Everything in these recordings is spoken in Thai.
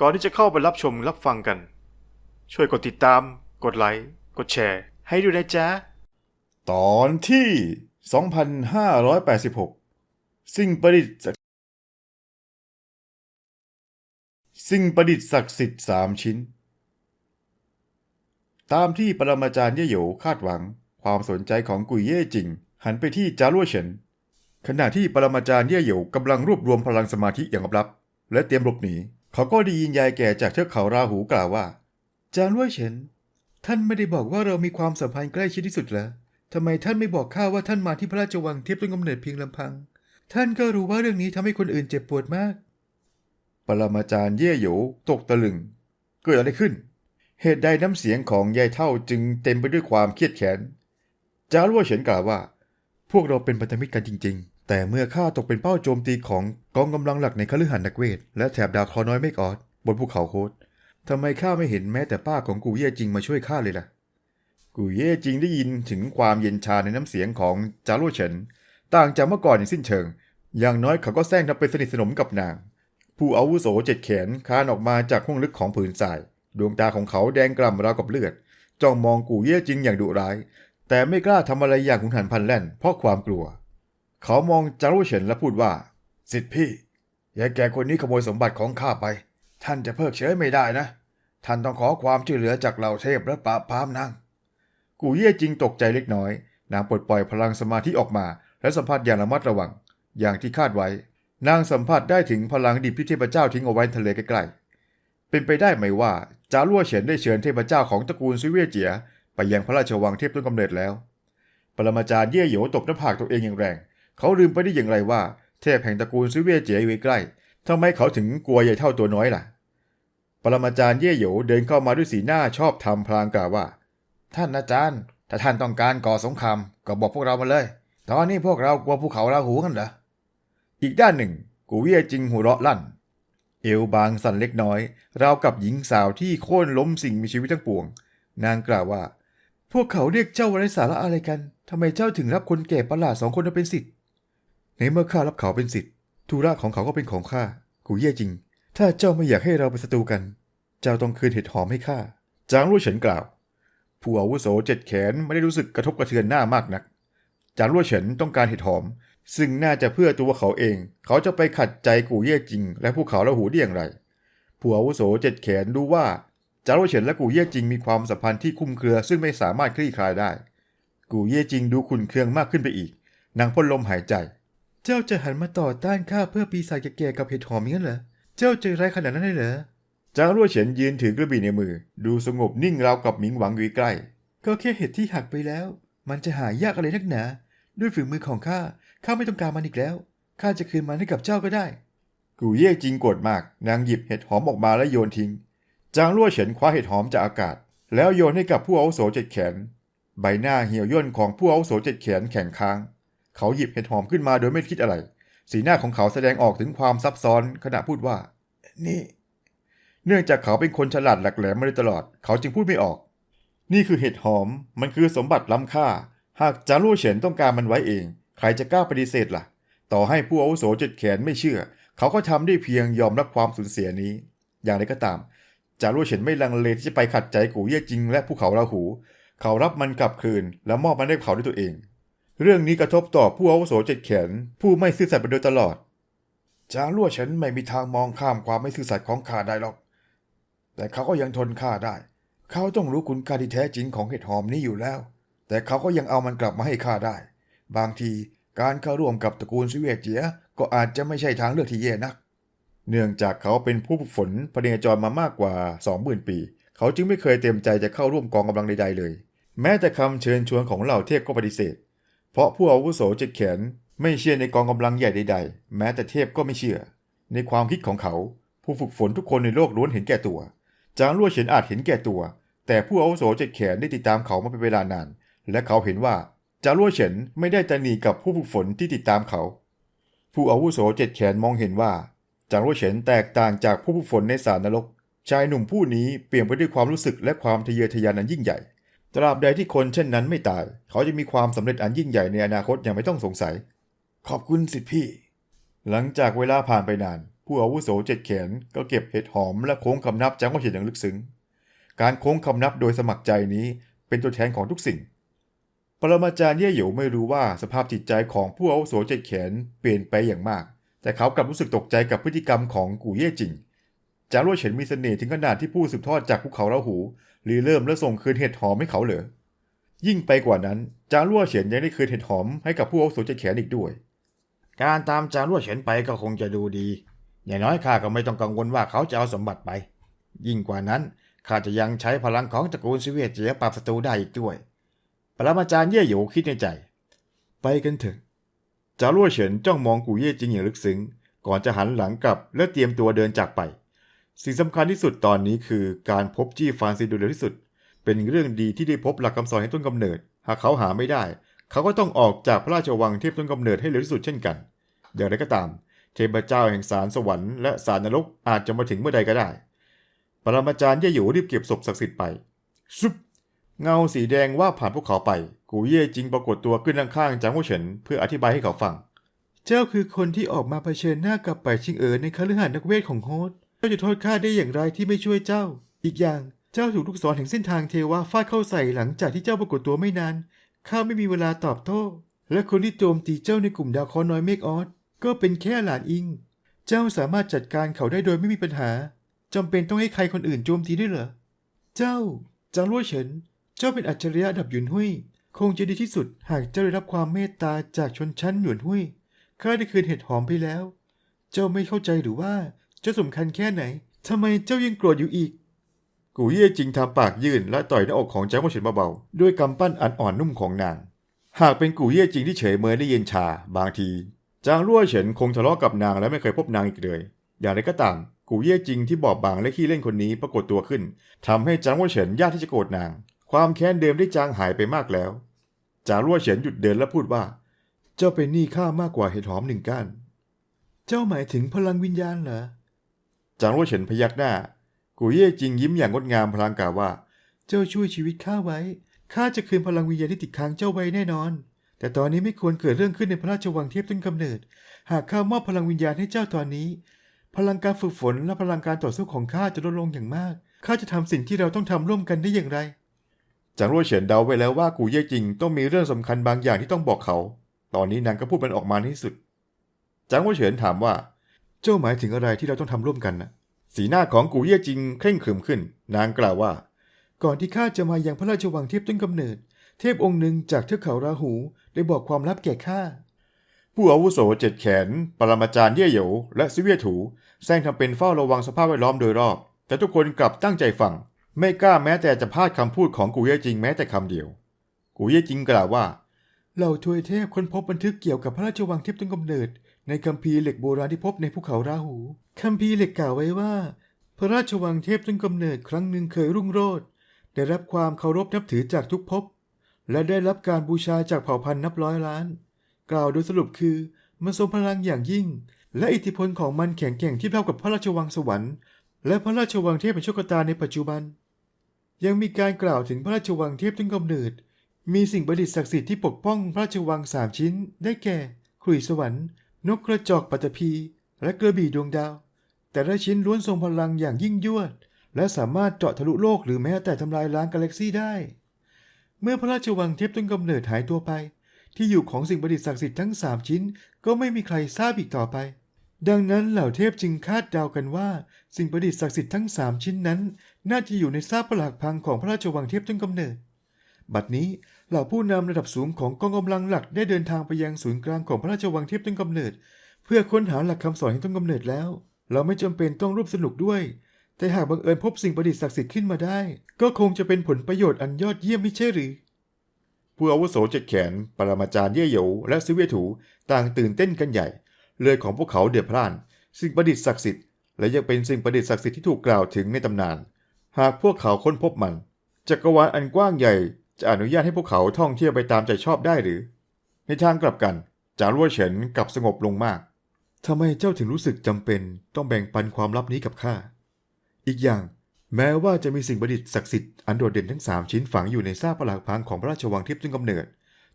ก่อนที่จะเข้าไปรับชมรับฟังกัน ช่วยกดติดตาม กดไลค์ กดแชร์ ให้ด้วยนะจ๊ะ ตอนที่ 2586 สิ่งประดิษฐ์ศักสิ่งประดิษฐ์ศักดิ์สิทธิ์สามชิ้น ตามที่ปรมาจารย์เย่โหยวคาดหวัง ความสนใจของกุยเย่จริง หันไปที่จารั่วเฉินขณะที่ปรมาจารย์เย่โหยวกำลังรวบรวมพลังสมาธิอย่างลับ และเตรียมหลบหนี เขาก็ได้ยินยายแก่จากเทือกเขาราหูกล่าวว่า จารั่วเฉิน ท่านไม่ได้บอกว่าเรามีความสัมพันธ์ใกล้ชิดที่สุดเหรอทำไมท่านไม่บอกข้าว่าท่านมาที่พระราชวังเทียบต้นกำเนิดเพียงลำพัง ท่านก็รู้ว่าเรื่องนี้ทำให้คนอื่นเจ็บปวดมาก ปรมาจารย์เย่โหยวตกตะลึง เกิดอะไรขึ้น เหตุใดน้ำเสียงของยายเท่าจึงเต็มไปด้วยความเครียดแค้นจารัวเฉินกล่าวว่า พวกเราเป็นพันธมิตรกันจริง ๆ แต่เมื่อข้าตกเป็นเป้าโจมตีของกองกำลังหลักในคฤหาสน์นักเวท และแถบดาวคราะห์น้อยเมกออดบนภูเขาโคตทำไมข้าไม่เห็นแม้แต่ป้าของกูเย่จริงมาช่วยข้าเลยล่ะ กูเย่จริงได้ยินถึงความเย็นชาในน้ำเสียงของจารุเฉิน ต่างจากเมื่อก่อนอย่างสิ้นเชิง อย่างน้อยเขาก็แซงทำเป็นสนิทสนมกับนาง ผู้อาวุโสเจ็ดแขนคานออกมาจากห้องลึกของผืนทราย ดวงตาของเขาแดงกล่ำราวกับเลือด จ้องมองกูเย่จริงอย่างดุร้าย แต่ไม่กล้าทำอะไรอย่างขุนหันพันแล่นเพราะความกลัว เขามองจารุเฉินและพูดว่า สิทธิพี่ยายแก่คนนี้ขโมยสมบัติของข้าไป ท่านจะเพิกเฉยไม่ได้นะ ท่านต้องขอความช่วยเหลือจากเหล่าเทพและปราบพามนางกูเย่จริงตกใจเล็กน้อย นางปลดปล่อยพลังสมาธิออกมา และสัมผัสอย่างระมัดระวัง อย่างที่คาดไว้ นางสัมผัสได้ถึงพลังดิบที่เทพเจ้าทิ้งเอาไว้ทะเลใกล้ๆเป็นไปได้ไหมว่าจารั่วเฉินได้เชิญเทพเจ้าของตระกูลซุยเวียเจีย ไปยังพระราชวังเทพต้นกำเนิดแล้ว ปรมาจารย์เย่โหยวตบหน้าผากตัวเองอย่างแรง เขาลืมไปได้อย่างไรว่า เทพแห่งตระกูลซุยเวียเจียอยู่ใกล้ทำไมเขาถึงกลัวใหญ่เท่าตัวน้อยล่ะ ปรมาจารย์เย่โหยวเดินเข้ามาด้วยสีหน้าชอบทำพลางกล่าวว่า ท่านอาจารย์ ถ้าท่านต้องการก่อสงครามก็บอกพวกเรามาเลย ตอนนี้พวกเรากลัวภูเขาราหูกันเหรอ อีกด้านหนึ่ง กูเวียจิงหัวเราะลั่น เอวบางสั่นเล็กน้อย ราวกับหญิงสาวที่โค่นล้มสิ่งมีชีวิตทั้งปวง นางกล่าวว่า พวกเขาเรียกเจ้าไร้สาระอะไรกันทำไมเจ้าถึงรับคนแก่ประหลาดสองคนมาเป็นสิทธิ ในเมื่อข้ารับเขาเป็นสิทธิ์ธุระของเขาก็เป็นของข้ากูเย่จริง ถ้าเจ้าไม่อยากให้เราเป็นศัตรูกัน เจ้าต้องคืนเห็ดหอมให้ข้าจางรั่วเฉินกล่าว ผู้อาวุโสเจ็ดแขนไม่ได้รู้สึกกระทบกระเทือนหน้ามากนัก จางรั่วเฉินต้องการเห็ดหอม ซึ่งน่าจะเพื่อตัวเขาเอง เขาจะไปขัดใจกูเย่จริง และภูเขาละหูได้อย่างไร ผู้อาวุโสเจ็ดแขนรู้ว่าจางรั่เฉินและกูเย่จริงมีความสัมพันธ์ที่คุ้มเครือ ซึ่งไม่สามารถคลี่คลายได้ กูเย่จริงดูขุนเคืองมากขึ้นไปอีกนางพ่นลมหายใจ เจ้าจะหันมาต่อต้านข้าเพื่อปีศาจแก่ๆกับเห็ดหอมอย่างนั้นเหรอ เจ้าใจร้ายขนาดนั้นเลยเหรอ จางรั่วเฉินยืนถือกระบี่ในมือ ดูสงบนิ่งราวกับหมิงหวังอยู่ใกล้ ก็แค่เห็ดที่หักไปแล้ว มันจะหายากอะไรนักหนา ด้วยฝีมือของข้า ข้าไม่ต้องการมันอีกแล้ว ข้าจะคืนมันให้กับเจ้าก็ได้ กูเย่จริงโกรธมาก นางหยิบเห็ดหอมออกมาและโยนทิ้ง จางรั่วเฉินคว้าเห็ดหอมจากอากาศ แล้วโยนให้กับผู้อาวุโสเจ็ดแขน ใบหน้าเหี่ยวย่นของผู้อาวุโสเจ็ดแขนแข็งค้าง เขาหยิบเห็ดหอมขึ้นมาโดยไม่คิดอะไร สีหน้าของเขาแสดงออกถึงความซับซ้อนขณะพูดว่า นี่ เนื่องจากเขาเป็นคนฉลาดหลักแหลมมาโดยตลอด เขาจึงพูดไม่ออก นี่คือเห็ดหอม มันคือสมบัติล้ำค่า หากจารูเฉินต้องการมันไว้เอง ใครจะกล้าปฏิเสธล่ะ ต่อให้ผู้อาวุโสจ็ดแขนไม่เชื่อ เขาก็ทำได้เพียงยอมรับความสูญเสียนี้ อย่างไรก็ตามจารูเฉินไม่ลังเลที่จะไปขัดใจกูเย่จริงและภูเขาราหู เขารับมันกลับคืน และมอบมันให้เขาด้วยตัวเอง เรื่องนี้กระทบต่อผู้อาวุโสเจ็ดแขน ผู้ไม่ซื่อสัตย์มาโดยตลอด จางลั่วเฉินไม่มีทางมองข้ามความไม่ซื่อสัตย์ของข้าได้หรอก แต่เขาก็ยังทนข้าได้ เขาต้องรู้คุณค่าที่แท้จริงของเห็ดหอมนี้อยู่แล้ว แต่เขาก็ยังเอามันกลับมาให้ข้าได้ บางทีการเข้าร่วมกับตระกูลซิเวีเจียก็อาจจะไม่ใช่ทางเลือกที่แย่นัก เนื่องจากเขาเป็นผู้ฝึกฝนพเนจรมามากกว่า 20,000 ปี เขาจึงไม่เคยเต็มใจจะเข้าร่วมกองกำลังใดๆเลย แม้แต่คำเชิญชวนของเหล่าเทพก็ปฏิเสธ เพราะผู้อาวุโสเจ็ดแขนไม่เชื่อในกองกำลังใหญ่ใดๆ แม้แต่เทพก็ไม่เชื่อ ในความคิดของเขา ผู้ฝึกฝนทุกคนในโลกล้วนเห็นแก่ตัว จางลั่วเฉินอาจเห็นแก่ตัว แต่ผู้อาวุโสเจ็ดแขนได้ติดตามเขามาเป็นเวลานาน และเขาเห็นว่าจางลั่วเฉินไม่ได้ตระหนีกับผู้ฝึกฝนที่ติดตามเขา ผู้อาวุโสเจ็ดแขนมองเห็นว่าจางลั่วเฉินแตกต่างจากผู้ฝึกฝนในสารนรก ชายหนุ่มผู้นี้เปลี่ยนไปด้วยความรู้สึกและความทะเยอทะยานอันยิ่งใหญ่ ตราบใดที่คนเช่นนั้นไม่ตาย เขาจะมีความสำเร็จอันยิ่งใหญ่ในอนาคตอย่างไม่ต้องสงสัย ขอบคุณสิทธิพี่ หลังจากเวลาผ่านไปนาน ผู้อาวุโสเจ็ดแขนก็เก็บเห็ดหอมและโค้งคำนับจากว่าเฉียนอย่างลึกซึ้ง การโค้งคำนับโดยสมัครใจนี้เป็นตัวแทนของทุกสิ่ง ปรมาจารย์เย่หยูไม่รู้ว่าสภาพจิตใจของผู้อาวุโสเจ็ดแขนเปลี่ยนไปอย่างมาก แต่เขากลับรู้สึกตกใจกับพฤติกรรมของกูเย่จิงจารุวเฉินมีเสน่ห์ถึงขนาดที่ผู้สืบทอดจากภูเขาราหู รีเริ่มและส่งคืนเห็ดหอมให้เขาเหรอ ยิ่งไปกว่านั้นจารุวเฉินยังได้คืนเห็ดหอมให้กับผู้อาวุโสเจ็ดแขนอีกด้วย การตามจารั่วเฉินไปก็คงจะดูดี อย่างน้อยข้าก็ไม่ต้องกังวลว่าเขาจะเอาสมบัติไป ยิ่งกว่านั้นข้าจะยังใช้พลังของตระกูลซิเวียเจียปราบศัตรูได้อีกด้วย ปรมาจารย์เย่หยูคิดในใจ ไปกันเถอะ จารุวเฉินจ้องมองกูเย่จิงอย่างลึกซึ้ง ก่อนจะหันหลังกลับและเตรียมตัวเดินจากไป สิ่งสำคัญที่สุดตอนนี้คือการพบจี้ฟานซีโดยเร็วที่สุด เป็นเรื่องดีที่ได้พบหลักคำสอนให้ต้นกำเนิด หากเขาหาไม่ได้ เขาก็ต้องออกจากพระราชวังเทพต้นกำเนิดให้เร็วที่สุดเช่นกัน อย่างไรก็ตาม เทพเจ้าแห่งสารสวรรค์และสารนรกอาจจะมาถึงเมื่อใดก็ได้ ปรมาจารย์เย่หยูรีบเก็บศพศักดิ์สิทธิ์ไปซุบเงาสีแดงว่าผ่านพวกเขาไป กูเย่จิงปรากฏตัวขึ้นข้างๆจางหูเฉินเพื่ออธิบายให้เขาฟัง เจ้าคือคนที่ออกมาเผชิญหน้ากับไปชิงเอ๋อในคฤหาสน์นักเวทของโฮส จ้าจะโทษข้าได้อย่างไรที่ไม่ช่วยเจ้า อีกอย่างเจ้าถูกลูกศรแห่งเส้นทางเทวะฟาดเข้าใส่หลังจากที่เจ้าปรากฏตัวไม่นาน ข้าไม่มีเวลาตอบโต้ และคนที่โจมตีเจ้าในกลุ่มดาวคราะห์น้อยเมกออสก็เป็นแค่หลานอิง เจ้าสามารถจัดการเขาได้โดยไม่มีปัญหาจำเป็นต้องให้ใครคนอื่นโจมตีด้วยเหรอ เจ้าจางลั่วเฉิน เจ้าเป็นอัจฉริยะดับหยุนหุยคงจะดีที่สุดหากเจ้าได้รับความเมตตาจากชนชั้นหยวนหุยข้าได้คืนเห็ดหอมไปแล้ว เจ้าไม่เข้าใจหรือว่า จ้าสำคัญแค่ไหนทำไมเจ้ายังโกรธอยู่อีก กูเย่จิงทำปากยื่นและต่อยหน้าอกของจางลั่วเฉินเบาๆด้วยกำปั้นอันอ่อนนุ่มของนาง หากเป็นกูเย่จิงที่เฉยเมยได้เย็นชา บางทีจางลั่วเฉินคงทะเลาะกับนางและไม่เคยพบนางอีกเลย อย่างไรก็ตาม กูเย่จิงที่บอบบางและขี้เล่นคนนี้ปรากฏตัวขึ้นทำให้จางลั่วเฉินยากที่จะโกรธนาง ความแค้นเดิมได้จางหายไปมากแล้ว จางลั่วเฉินหยุดเดินและพูดว่า เจ้าเป็นหนี้ข้ามากกว่าเห็ดหอมหนึ่งก้าน เจ้าหมายถึงพลังวิญญาณเหรอ จางลั่วเฉินพยักหน้า กูเย่จิงยิ้มอย่างงดงามพลางกล่าวว่า เจ้าช่วยชีวิตข้าไว้ ข้าจะคืนพลังวิญญาณที่ติดค้างเจ้าไว้แน่นอน แต่ตอนนี้ไม่ควรเกิดเรื่องขึ้นในพระราชวังเทียบต้นกำเนิด หากข้ามอบพลังวิญญาณให้เจ้าตอนนี้ พลังการฝึกฝนและพลังการต่อสู้ของข้าจะลดลงอย่างมาก ข้าจะทำสิ่งที่เราต้องทำร่วมกันได้อย่างไร จางรั่วเฉินเดาไว้แล้วว่ากูเย่จริงต้องมีเรื่องสำคัญบางอย่างที่ต้องบอกเขา ตอนนี้นางก็พูดมันออกมาในที่สุดจางรั่วเฉินถามว่า เจ้าหมายถึงอะไรที่เราต้องทำร่วมกันนะสีหน้าของกูเย่จริงเคร่งขรึมขึ้น นางกล่าวว่า ก่อนที่ข้าจะมายังพระราชวังเทพต้นกำเนิด เทพองค์หนึ่งจากเทือกเขาราหูได้บอกความลับแก่ข้าผู้อาวุโสเจ็ดแขน ปรมาจารย์เย่เหยวและซิเวียถูแซงทำเป็นเฝ้าระวังสภาพแวดล้อมโดยรอบ แต่ทุกคนกลับตั้งใจฟัง ไม่กล้าแม้แต่จะพลาดคำพูดของกูเย่จริงแม้แต่คำเดียว กูเย่จริงกล่าวว่าเหล่าทวยเทพค้นพบบันทึกเกี่ยวกับพระราชวังเทพต้นกำเนิด ในคัมภีร์เหล็กโบราณที่พบในภูเขาราหู คัมภีร์เหล็กกล่าวไว้ว่า พระราชวังเทพต้นกำเนิดครั้งหนึ่งเคยรุ่งโรจน์ได้รับความเคารพนับถือจากทุกภพและได้รับการบูชาจากเผ่าพันธุ์นับร้อยล้าน กล่าวโดยสรุปคือมันทรงพลังอย่างยิ่ง และอิทธิพลของมันแข็งแกร่งที่เท่ากับพระราชวังสวรรค์และพระราชวังเทพเป็นโชคตาในปัจจุบัน ยังมีการกล่าวถึงพระราชวังเทพต้นกำเนิด มีสิ่งประดิษฐ์ศักดิ์สิทธิ์ที่ปกป้องพระราชวังสามชิ้น ได้แก่ขลุ่ยสวรรค์ นกกระจอกปัตภีและกระบี่ดวงดาว แต่ละชิ้นล้วนทรงพลังอย่างยิ่งยวด และสามารถเจาะทะลุโลกหรือแม้แต่ทำลายล้างกาแล็กซี่ได้ เมื่อพระราชวังเทพต้นกำเนิดหายตัวไป ที่อยู่ของสิ่งประดิษฐ์ศักดิ์สิทธิ์ทั้งสามชิ้น ก็ไม่มีใครทราบอีกต่อไป ดังนั้นเหล่าเทพจึงคาดเดากันว่า สิ่งประดิษฐ์ศักดิ์สิทธิ์ทั้งสามชิ้นนั้น น่าจะอยู่ในซากปรักพังของพระราชวังเทพต้นกำเนิด บัดนี้ เหล่าผู้นำระดับสูงของกองกำลังหลักได้เดินทางไปยังศูนย์กลางของพระราชวังเทพต้นกำเนิด เพื่อค้นหาหลักคำสอนแห่งต้นกำเนิดแล้ว เราไม่จำเป็นต้องร่วมสนุกด้วย แต่หากบังเอิญพบสิ่งประดิษฐ์ศักดิ์สิทธิ์ขึ้นมาได้ ก็คงจะเป็นผลประโยชน์อันยอดเยี่ยมไม่ใช่หรือผู้อาวุโสเจ็ดแขน ปรมาจารย์เย่เหยและซิเวียถูต่างตื่นเต้นกันใหญ่ เลยของพวกเขาเดือดพล่าน สิ่งประดิษฐ์ศักดิ์สิทธิ์และยังเป็นสิ่งประดิษฐ์ศักดิ์สิทธิ์ที่ถูกกล่าวถึงในตำนาน หากพวกเขาค้นพบมัน จักรวาลอันกว้างใหญ่ จะอนุญาตให้พวกเขาท่องเที่ยวไปตามใจชอบได้หรือ ในทางกลับกันจารรั่วเฉินกลับสงบลงมากทำไมเจ้าถึงรู้สึกจำเป็นต้องแบ่งปันความลับนี้กับข้า อีกอย่าง แม้ว่าจะมีสิ่งประดิษฐ์ศักดิ์สิทธิ์อันโดดเด่นทั้งสามชิ้นฝังอยู่ในซากปรักพังของพระราชวังทิพย์ต้นกำเนิด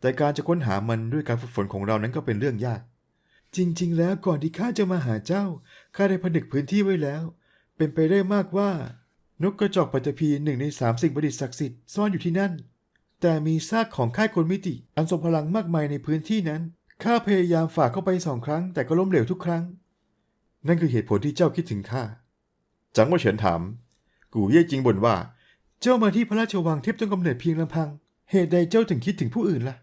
แต่การจะค้นหามันด้วยการฝึกฝนของเรานั้นก็เป็นเรื่องยาก จริง ๆ แล้วก่อนที่ข้าจะมาหาเจ้าข้าได้ผนึกพื้นที่ไว้แล้ว เป็นไปได้มากว่า นกกระจอกปัตตภีหนึ่งในสามสิ่งประดิษฐ์ศักดิ์สิทธิ์ซ่อนอยู่ที่นั่น แต่มีซากของค่ายกลมิติ อันทรงพลังมากมายในพื้นที่นั้น ข้าพยายามฝ่าเข้าไปสองครั้ง แต่ก็ล้มเหลวทุกครั้ง นั่นคือเหตุผลที่เจ้าคิดถึงข้า จังว่าเฉินถาม กูเย่จริงบ่นว่า เจ้ามาที่พระราชวังเทพต้นกำเนิดเพียงลำพัง เหตุใดเจ้าถึงคิดถึงผู้อื่นล่ะ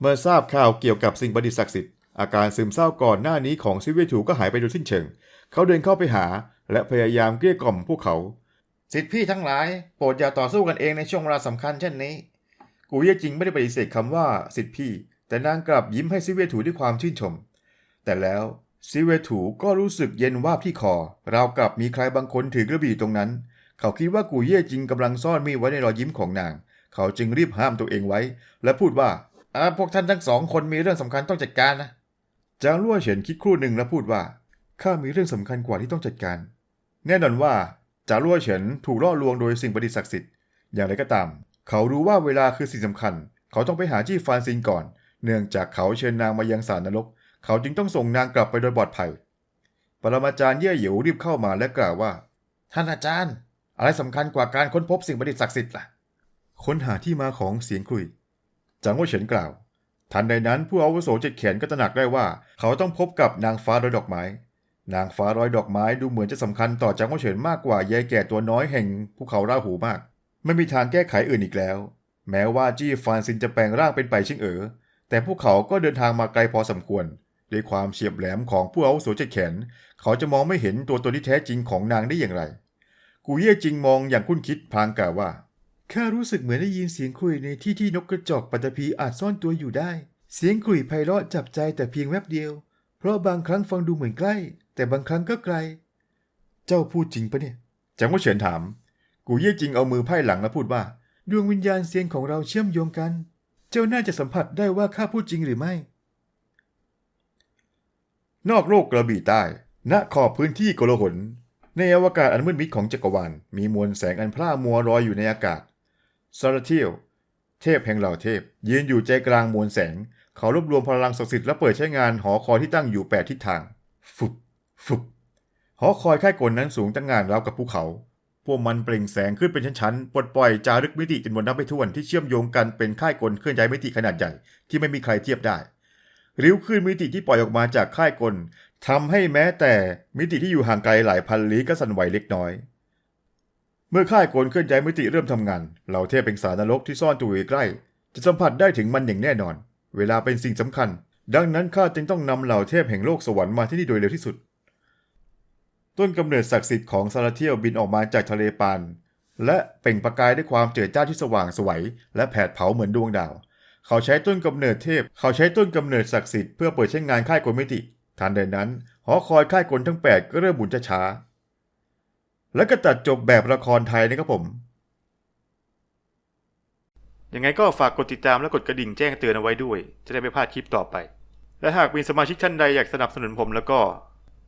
เมื่อทราบข่าวเกี่ยวกับสิ่งประดิษฐ์ศักดิ์สิทธิ์ อาการซึมเศร้าก่อนหน้านี้ของซิเวถูก็หายไปโดยสิ้นเชิง เขาเดินเข้าไปหา และพยายามเกลี้ยกล่อมพวกเขา สิทธิพี่ทั้งหลาย โปรดอย่าต่อสู้กันเองในช่วงเวลาสำคัญเช่นนี้ กูเย่จริงไม่ได้ปฏิเสธคำว่าสิทธิพี่ แต่นางกลับยิ้มให้ซิเวถูด้วยความชื่นชม แต่แล้วซิเวถูก็รู้สึกเย็นวาบที่คอราวกับมีใครบางคนถือกระบี่ตรงนั้น เขาคิดว่ากูเย่จริงกำลังซ่อนมีดไว้ในรอยยิ้มของนาง เขาจึงรีบห้ามตัวเองไว้ และพูดว่าอ่าพวกท่านทั้งสองคนมีเรื่องสำคัญต้องจัดการนะจางลั่วเฉินคิดครู่หนึ่งแล้วพูดว่าข้ามีเรื่องสำคัญกว่าที่ต้องจัดการ แน่นอนว่าจางลั่วเฉินถูกล่อลวงโดยสิ่งประดิษฐ์ศักดิ์สิทธิ์อย่างไรก็ตาม เขารู้ว่าเวลาคือสิ่งสำคัญ เขาต้องไปหาจี้ฟานซินก่อน เนื่องจากเขาเชิญนางมายังสารนรก เขาจึงต้องส่งนางกลับไปโดยปลอดภัย ปรมาจารย์เย่เหยวรีบเข้ามาและกล่าวว่า ท่านอาจารย์ อะไรสำคัญกว่าการค้นพบสิ่งประดิษฐ์ศักดิ์สิทธิ์ล่ะ ค้นหาที่มาของเสียงคุยจางว่าเฉินกล่าว ทันใดนั้นผู้อาวุโสเจ็ดแขนก็ตระหนักได้ว่า เขาต้องพบกับนางฟ้าร้อยดอกไม้ นางฟ้าร้อยดอกไม้ดูเหมือนจะสำคัญต่อจางว่าเฉินมากกว่ายายแก่ตัวน้อยแห่งภูเขาราหูมาก ไม่มีทางแก้ไขอื่นอีกแล้ว แม้ว่าจี้ฟานซินจะแปลงร่างเป็นไปชิงเอ๋อแต่พวกเขาก็เดินทางมาไกลพอสมควร ด้วยความเฉียบแหลมของผู้อาวุโสเจ็ดแขน เขาจะมองไม่เห็นตัวตนที่แท้จริงของนางได้อย่างไร กูเย่จริงมองอย่างคุ้นคิดพลางกล่าวว่าข้ารู้สึกเหมือนได้ยินเสียงคุยในที่ที่นกกระจอกปัตตภีอาจซ่อนตัวอยู่ได้ เสียงคุยไพเราะจับใจแต่เพียงแวบเดียว เพราะบางครั้งฟังดูเหมือนใกล้ แต่บางครั้งก็ไกล เจ้าพูดจริงปะเนี่ยจังว่าเฉินถาม กูเย่จริงเอามือไพ่หลังแล้วพูดว่า ดวงวิญญาณเสียงของเราเชื่อมโยงกัน เจ้าน่าจะสัมผัสได้ว่าข้าพูดจริงหรือไม่ นอกโลกกระบี่ใต้ ณขอบพื้นที่โกลหลในอวกาศอันมืดมิดของจักรวาลมีมวลแสงอันพร่ามัวลอยอยู่ในอากาศซาราเทียลเทพแห่งเหล่าเทพ ยืนอยู่ใจกลางมวลแสง เขารวบรวมพลังศักดิ์สิทธิ์และเปิดใช้งานหอคอยที่ตั้งอยู่แปดทิศทาง ฟุบฟุบหอคอยค่ายกลนั้นสูงตั้งงานราวกับภูเขา พวกมันเปล่งแสงขึ้นเป็นชั้นๆ ปลดปล่อยจารึกมิติจำนวนนับไม่ถ้วนที่เชื่อมโยงกันเป็นค่ายกลเคลื่อนย้ายมิติขนาดใหญ่ที่ไม่มีใครเทียบได้ ริ้วคลื่นมิติที่ปล่อยออกมาจากค่ายกลทำให้แม้แต่มิติที่อยู่ห่างไกลหลายพันลี้ก็สั่นไหวเล็กน้อย เมื่อค่ายกลเคลื่อนย้ายมิติเริ่มทำงานเหล่าเทพเป็นสารนรกที่ซ่อนตัวอยู่ใกล้ จะสัมผัสได้ถึงมันอย่างแน่นอน เวลาเป็นสิ่งสำคัญ ดังนั้นข้าจึงต้องนำเหล่าเทพแห่งโลกสวรรค์มาที่นี่โดยเร็วที่สุด ต้นกำเนิดศักดิ์สิทธิ์ของซาราเทียลบินออกมาจากทะเลปานและเปล่งประกายด้วยความเจิดจ้าที่สว่างสวยและแผดเผาเหมือนดวงดาว เขาใช้ต้นกำเนิดเทพ เขาใช้ต้นกำเนิดศักดิ์สิทธิ์เพื่อเปิดใช้งานค่ายกลมิติทันใดนั้นหอคอยค่ายกลทั้ง 8 ก็เริ่มหมุนช้าๆและก็ตัดจบแบบละครไทยนะครับผม ยังไงก็ฝากกดติดตามและกดกระดิ่งแจ้งเตือนเอาไว้ด้วย จะได้ไม่พลาดคลิปต่อไป และหากมีสมาชิกท่านใดอยากสนับสนุนผมแล้วก็